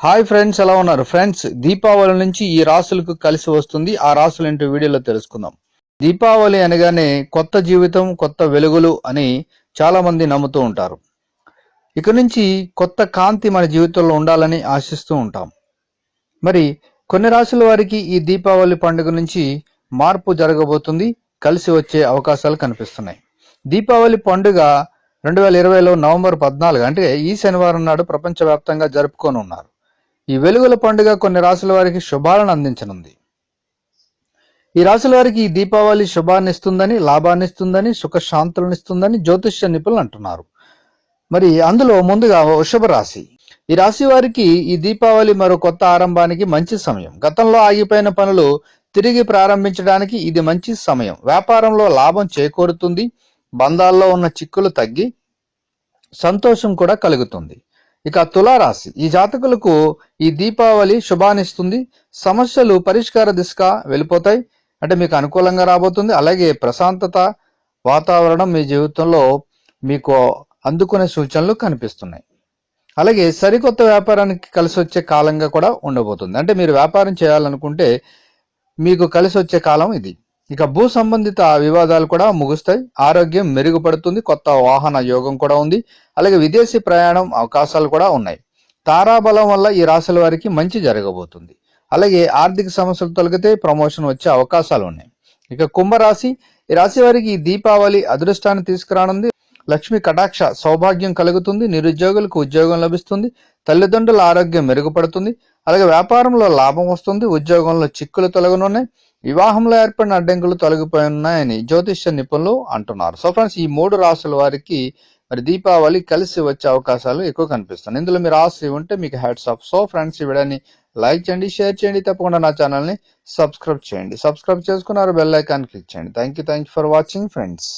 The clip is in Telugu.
హాయ్ ఫ్రెండ్స్ ఎలా ఉన్నారు? ఫ్రెండ్స్ దీపావళి నుంచి ఈ రాసులకు కలిసి వస్తుంది. ఆ రాసులు ఏంటో వీడియోలో తెలుసుకుందాం. దీపావళి అనగానే కొత్త జీవితం కొత్త వెలుగులు అని చాలా మంది నమ్ముతూ ఉంటారు. ఇక నుంచి కొత్త కాంతి మన జీవితంలో ఉండాలని ఆశిస్తూ ఉంటాం. మరి కొన్ని రాసుల వారికి ఈ దీపావళి పండుగ నుంచి మార్పు జరగబోతుంది. కలిసి వచ్చే అవకాశాలు కనిపిస్తున్నాయి. దీపావళి పండుగ రెండు వేల ఇరవైలో నవంబర్ పద్నాలుగు అంటే ఈ శనివారం నాడు ప్రపంచవ్యాప్తంగా జరుపుకొని ఉన్నారు. ఈ వెలుగుల పండుగ కొన్ని రాసుల వారికి శుభాలను అందించనుంది. ఈ రాసుల వారికి ఈ దీపావళి శుభాన్ని ఇస్తుందని లాభాన్ని ఇస్తుందని సుఖశాంతులను ఇస్తుందని జ్యోతిష్య నిపుణులు అంటున్నారు. మరి అందులో ముందుగా వృషభ రాశి. ఈ రాశి వారికి ఈ దీపావళి మరో కొత్త ఆరంభానికి మంచి సమయం. గతంలో ఆగిపోయిన పనులు తిరిగి ప్రారంభించడానికి ఇది మంచి సమయం. వ్యాపారంలో లాభం చేకూరుతుంది బంధాల్లో ఉన్న చిక్కులు తగ్గి సంతోషం కూడా కలుగుతుంది. ఇక తులారాశి. ఈ జాతకులకు ఈ దీపావళి శుభానిస్తుంది సమస్యలు పరిష్కార దిశగా వెళ్ళిపోతాయి. అంటే మీకు అనుకూలంగా రాబోతుంది. అలాగే ప్రశాంతత వాతావరణం మీ జీవితంలో మీకు అందుకునే సూచనలు కనిపిస్తున్నాయి. అలాగే సరికొత్త వ్యాపారానికి కలిసి వచ్చే కాలంగా కూడా ఉండబోతుంది. అంటే మీరు వ్యాపారం చేయాలనుకుంటే మీకు కలిసి వచ్చే కాలం ఇది. ఇక భూ సంబంధిత వివాదాలు కూడా ముగుస్తాయి. ఆరోగ్యం మెరుగుపడుతుంది. కొత్త వాహన యోగం కూడా ఉంది. అలాగే విదేశీ ప్రయాణం అవకాశాలు కూడా ఉన్నాయి. తారాబలం వల్ల ఈ రాశుల వారికి మంచి జరగబోతుంది. అలాగే ఆర్థిక సమస్యలు తొలగితే ప్రమోషన్ వచ్చే అవకాశాలు ఉన్నాయి. ఇక కుంభరాశి ఈ రాశి వారికి ఈ దీపావళి అదృష్టాన్ని తీసుకురానుంది. లక్ష్మి కటాక్ష సౌభాగ్యం కలుగుతుంది నిరుద్యోగులకు ఉద్యోగం లభిస్తుంది తల్లిదండ్రుల ఆరోగ్యం మెరుగుపడుతుంది అలాగే వ్యాపారంలో లాభం వస్తుంది ఉద్యోగంలో చిక్కులు తొలగనున్నాయి వివాహంలో ఏర్పడిన అడ్డంకులు తొలగిపోయి ఉన్నాయని జ్యోతిష్య నిపుణులు అంటున్నారు. సో ఫ్రెండ్స్ ఈ మూడు రాసుల వారికి మరి దీపావళి కలిసి వచ్చే అవకాశాలు ఎక్కువ కనిపిస్తున్నాయి. ఇందులో మీరు రాసి ఉంటే మీకు హ్యాట్స్ ఆఫ్ సో ఫ్రెండ్స్ ఈ వీడియోని లైక్ చేయండి షేర్ చేయండి తప్పకుండా నా ఛానల్ని సబ్స్క్రైబ్ చేయండి. సబ్స్క్రైబ్ చేసుకున్నారు బెల్ ఐకాన్ క్లిక్ చేయండి. Thank you thank you for watching friends.